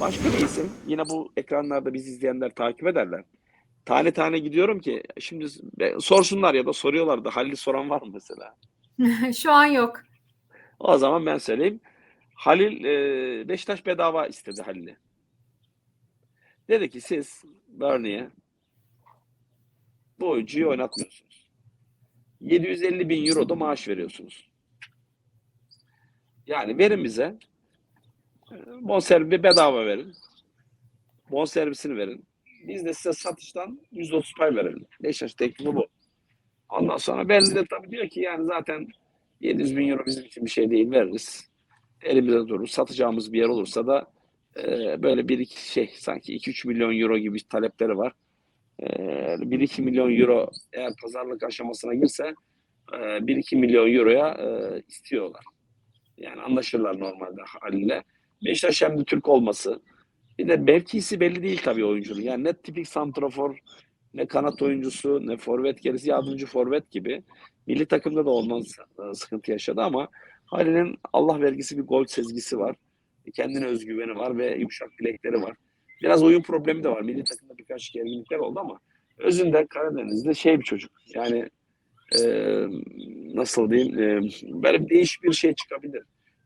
Başka bir isim. Yine bu ekranlarda bizi izleyenler takip ederler. Tane tane gidiyorum ki şimdi sorsunlar ya da soruyorlar da Halil'i soran var mı mesela? Şu an yok. O zaman ben söyleyeyim. Halil e, Beşiktaş bedava istedi Halil'i. Dedi ki siz Burnley'e bu oyuncuyu oynatmıyorsunuz. 750 bin euro da maaş veriyorsunuz. Yani verin bize. Bonservi bedava verin. Bonservisini verin. Biz de size satıştan %30 pay verelim. Beşiktaş teklifi bu. Ondan sonra belli de tabii diyor ki yani zaten 700 bin euro bizim için bir şey değil veririz. Elimizde durur. Satacağımız bir yer olursa da e, böyle bir iki şey sanki 2-3 milyon euro gibi talepleri var. E, 1-2 milyon euro eğer pazarlık aşamasına girse e, 1-2 milyon euroya e, istiyorlar. Yani anlaşırlar normalde Halil'le. Beşiktaş hem de Türk olması. Bir de mevkisi belli değil tabii oyuncunun. Yani ne tipik santrafor, ne kanat oyuncusu, ne forvet gerisi yardımcı forvet gibi. Milli takımda da ondan s- sıkıntı yaşadı ama Halil'in Allah vergisi bir gol sezgisi var. Kendine özgüveni var ve yumuşak bilekleri var. Biraz oyun problemi de var. Milli takımda birkaç gerginlikler oldu ama özünde Karadeniz'de şey bir çocuk. Yani e, nasıl diyeyim e, böyle değişik bir şey çıkabilir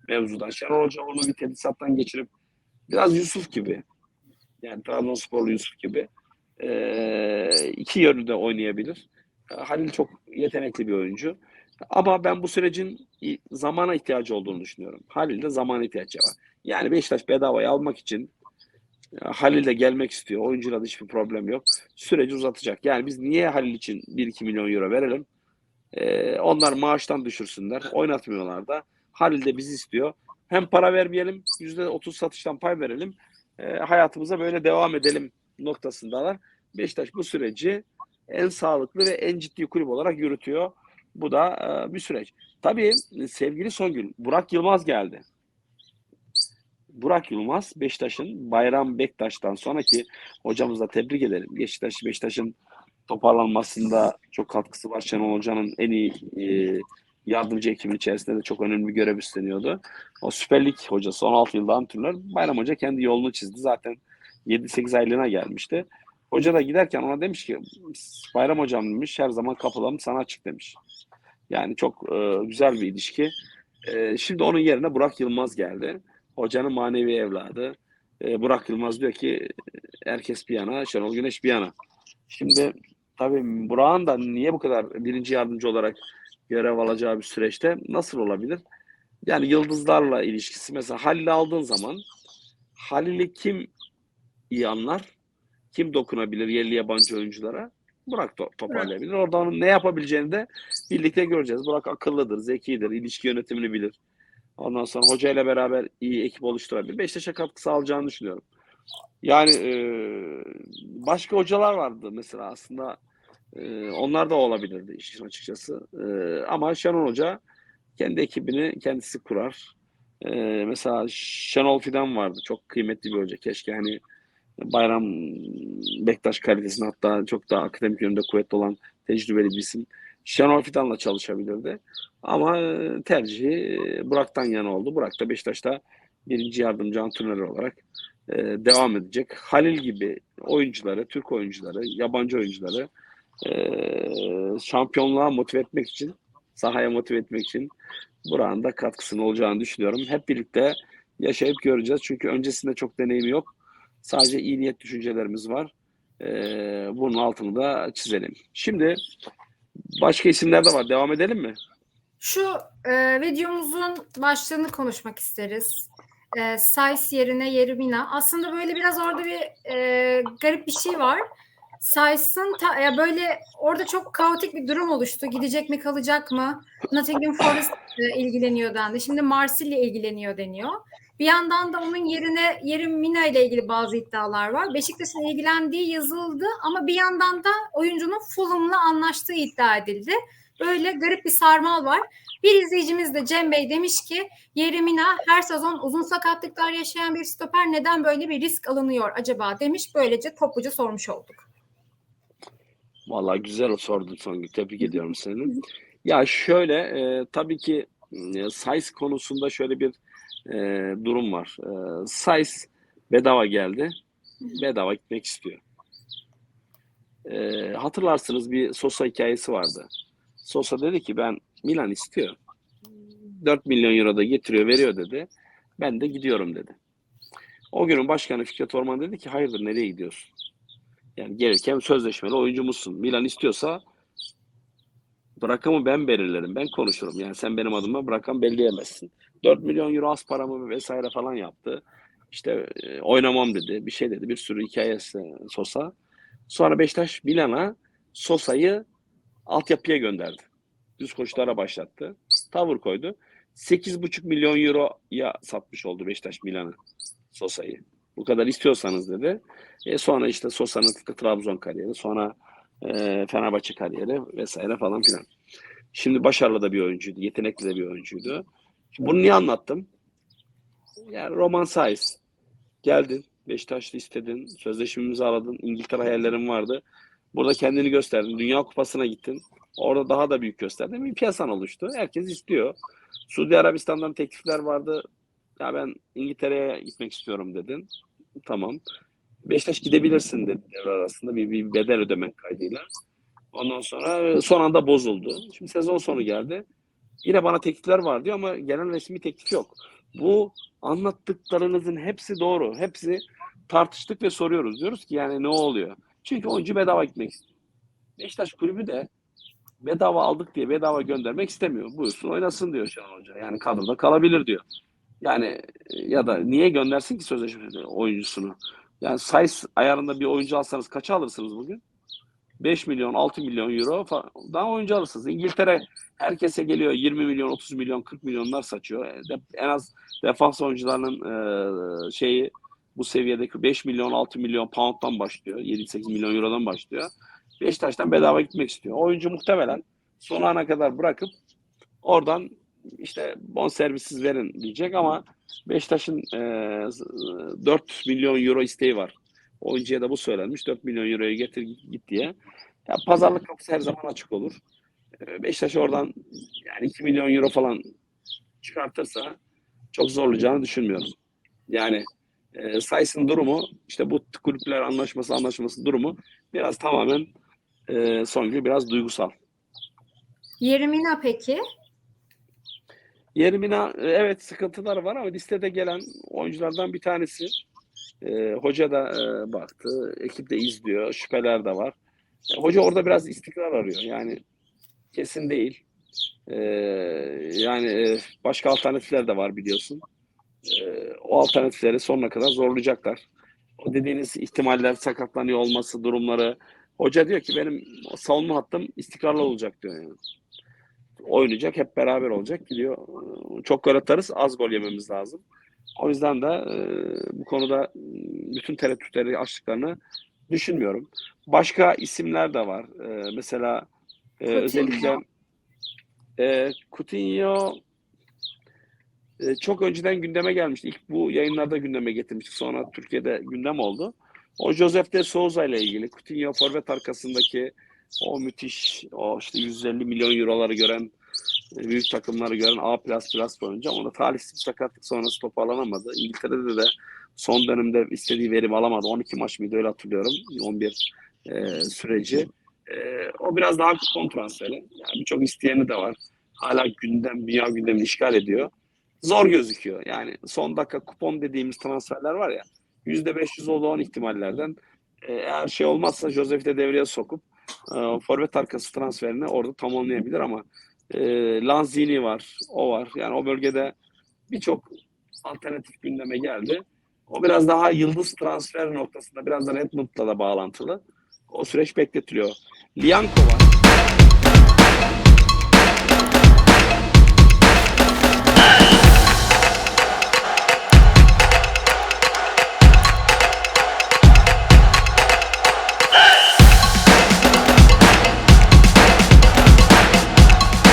mevzudan. Şenol Hoca onu bir tedrisattan geçirip biraz Yusuf gibi yani Trabzonsporlu Yusuf gibi e, iki yönü de oynayabilir. Halil çok yetenekli bir oyuncu. Ama ben bu sürecin zamana ihtiyacı olduğunu düşünüyorum. Halil de zamana ihtiyacı var. Yani Beşiktaş bedavaya almak için e, Halil de gelmek istiyor. Oyuncuyla da hiçbir problem yok. Süreci uzatacak. Yani biz niye Halil için 1-2 milyon euro verelim? E, onlar maaştan düşürsünler. Oynatmıyorlar da. Halil de bizi istiyor. Hem para vermeyelim, %30 satıştan pay verelim. E, hayatımıza böyle devam edelim noktasındalar. Beşiktaş bu süreci en sağlıklı ve en ciddi kulüp olarak yürütüyor. Bu da e, bir süreç. Tabii sevgili Songül, Burak Yılmaz geldi. Burak Yılmaz Beşiktaş'ın Bayram Bektaş'tan sonraki hocamızla tebrik edelim. Beşiktaş Beşiktaş'ın toparlanmasında çok katkısı var. Şenol Hoca'nın en iyi e, yardımcı ekibin içerisinde de çok önemli bir görev üstleniyordu. O Süper Lig hocası 16 yılda antrenör. Bayram Hoca kendi yolunu çizdi. Zaten 7-8 aylığına gelmişti. Hoca da giderken ona demiş ki Bayram Hocam demiş her zaman kapılarım sana açık demiş. Yani çok e, güzel bir ilişki. E, şimdi onun yerine Burak Yılmaz geldi. Hocanın manevi evladı. E, Burak Yılmaz diyor ki herkes bir yana, Şenol Güneş bir yana. Şimdi tabii Burak'ın da niye bu kadar birinci yardımcı olarak görev alacağı bir süreçte nasıl olabilir? Yani yıldızlarla ilişkisi mesela Halil'i aldığın zaman Halil'i kim iyi anlar? Kim dokunabilir yerli yabancı oyunculara? Burak to- toparlayabilir. Orada onun ne yapabileceğini de birlikte göreceğiz. Burak akıllıdır, zekidir, ilişki yönetimini bilir. Ondan sonra hocayla beraber iyi ekip oluşturabilir. Beşiktaş'a katkı sağlayacağını düşünüyorum. Yani e, başka hocalar vardı mesela aslında e, onlar da olabilirdi işin açıkçası. E, ama Şenol Hoca kendi ekibini kendisi kurar. E, mesela Şenol Fidan vardı. Çok kıymetli bir hoca. Keşke hani Bayram Bektaş kalitesinde hatta çok daha akademik yönde kuvvetli olan tecrübeli bir isim. Şenol Fidan'la çalışabilirdi. Ama e, tercihi e, Burak'tan yana oldu. Burak da Beşiktaş'ta birinci yardımcı antrenör olarak e, devam edecek. Halil gibi oyuncuları, Türk oyuncuları, yabancı oyuncuları şampiyonluğa motive etmek için, sahaya motive etmek için Burak'ın da katkısının olacağını düşünüyorum. Hep birlikte yaşayıp göreceğiz. Çünkü öncesinde çok deneyimi yok. Sadece iyi niyet düşüncelerimiz var. E, bunun altını da çizelim. Şimdi başka isimler de var. Devam edelim mi? Şu e, videomuzun başlığını konuşmak isteriz. E, Size yerine Yerimina. Aslında böyle biraz orada bir e, garip bir şey var. Size'ın ta- ya böyle orada çok kaotik bir durum oluştu. Gidecek mi kalacak mı? Nottingham Forest e, ilgileniyor dendi. Şimdi Marsilya ilgileniyor deniyor. Bir yandan da onun yerine Yerim Mina ile ilgili bazı iddialar var. Beşiktaş'ın ilgilendiği yazıldı ama bir yandan da oyuncunun Fulham'la anlaştığı iddia edildi. Böyle garip bir sarmal var. Bir izleyicimiz de Cem Bey demiş ki Yerimina her sezon uzun sakatlıklar yaşayan bir stoper neden böyle bir risk alınıyor acaba demiş. Böylece topluca sormuş olduk. Vallahi güzel sordun Songül. Tebrik ediyorum seni. Ya şöyle e, tabii ki e, size konusunda şöyle bir e, durum var. E, size Bedava geldi. Bedava gitmek istiyor. Ee, hatırlarsınız bir Sosa hikayesi vardı. Sosa dedi ki ben Milan istiyor. 4 milyon euro da getiriyor veriyor dedi. Ben de gidiyorum dedi. O günün başkanı Fikret Orman dedi ki hayırdır nereye gidiyorsun? Yani gelirken sözleşmeli oyuncumuzsun. Milan istiyorsa bırakamı ben belirlerim. Ben konuşurum. Yani sen benim adıma bırakam belleyemezsin. 4 milyon euro az paramı vesaire falan yaptı. İşte e, oynamam dedi. Bir şey dedi. Bir sürü hikayesi Sosa. Sonra Beşiktaş Milan'a Sosa'yı altyapıya gönderdi. Düz koşulara başlattı. Tavır koydu. 8,5 milyon euroya satmış oldu Beşiktaş Milan'a Sosa'yı. Bu kadar istiyorsanız dedi. E sonra işte Sosa'nın Trabzon kariyeri, sonra e, Fenerbahçe kariyeri vesaire falan filan. Şimdi başarılı da bir oyuncuydu, yetenekli de bir oyuncuydu. Bunu niye anlattım? Yani Roman Saiz. Geldin, Beşiktaş'ta istedin, sözleşme imzaladın, İngiltere hayallerin vardı. Burada kendini gösterdin, Dünya Kupası'na gittin. Orada daha da büyük gösterdin. Bir piyasan oluştu. Herkes istiyor. Suudi Arabistan'dan teklifler vardı. Ya ben İngiltere'ye gitmek istiyorum dedin. Tamam. Beşiktaş gidebilirsin dedi devre arasında bir, bir bedel ödemek kaydıyla. Ondan sonra son anda bozuldu. Şimdi sezon sonu geldi. Yine bana teklifler var diyor ama gelen resmi teklif yok. Bu anlattıklarınızın hepsi doğru. Hepsi tartıştık ve soruyoruz. Diyoruz ki yani ne oluyor? Çünkü oyuncu bedava gitmek istiyor. Beşiktaş kulübü de bedava aldık diye bedava göndermek istemiyor. Buyursun oynasın diyor Şenol Hoca. Yani kadroda kalabilir diyor. Yani e, ya da niye göndersin ki sözleşmede oyuncusunu? Yani size ayarında bir oyuncu alsanız kaça alırsınız bugün? 5 milyon, 6 milyon euro falan oyuncu alırsınız. İngiltere herkese geliyor 20 milyon, 30 milyon, 40 milyonlar saçıyor. E, En az defans oyuncularının e, şeyi bu seviyedeki 5 milyon, 6 milyon pound'dan başlıyor. 7-8 milyon eurodan başlıyor. Beşiktaş'tan bedava gitmek istiyor. Oyuncu muhtemelen son ana kadar bırakıp oradan işte bonservisiz verin diyecek ama Beşiktaş'ın e, 4 milyon euro isteği var. Oyuncuya da bu söylenmiş. 4 milyon euroyu getir git diye. Ya pazarlık kapısı her zaman açık olur. E, Beşiktaş oradan yani 2 milyon euro falan çıkartırsa çok zorlayacağını düşünmüyorum. Yani e, Sayıs'ın durumu işte bu kulüpler anlaşması anlaşması durumu biraz tamamen e, Songül biraz duygusal. Yerimina peki? Yerimina evet sıkıntılar var ama listede gelen oyunculardan bir tanesi. E, hoca da e, baktı, ekip de izliyor, şüpheler de var. E, hoca orada biraz istikrar arıyor. Yani kesin değil. E, yani e, başka alternatifler de var biliyorsun. E, o alternatifleri sonuna kadar zorlayacaklar. O dediğiniz ihtimaller, sakatlanıyor olması durumları. Hoca diyor ki benim savunma hattım istikrarlı olacak diyor yani oynayacak, hep beraber olacak gidiyor. Çok gol atarız, az gol yememiz lazım. O yüzden de e, bu konuda bütün tereddütleri açtıklarını düşünmüyorum. Başka isimler de var. E, mesela e, Coutinho. özellikle e, Coutinho e, çok önceden gündeme gelmişti. İlk bu yayınlarda gündeme getirmiştik. Sonra Türkiye'de gündem oldu. O Josef de Souza ile ilgili Coutinho forvet arkasındaki o müthiş o işte 150 milyon euroları gören e, büyük takımları gören A plus plus oyuncu ama da talihsiz sakatlık sonrası toparlanamadı. İngiltere'de de son dönemde istediği verim alamadı. 12 maç mıydı öyle hatırlıyorum. 11 e, süreci. E, o biraz daha kupon transferi. Yani birçok isteyeni de var. Hala gündem, dünya gündemini işgal ediyor. Zor gözüküyor. Yani son dakika kupon dediğimiz transferler var ya %500 olan ihtimallerden e, eğer şey olmazsa Josef'i de devreye sokup e, forvet arkası transferini orada tamamlayabilir ama e, Lanzini var, o var. Yani o bölgede birçok alternatif gündeme geldi. O biraz daha yıldız transfer noktasında biraz da Redmond'la da bağlantılı. O süreç bekletiliyor. Lianco var.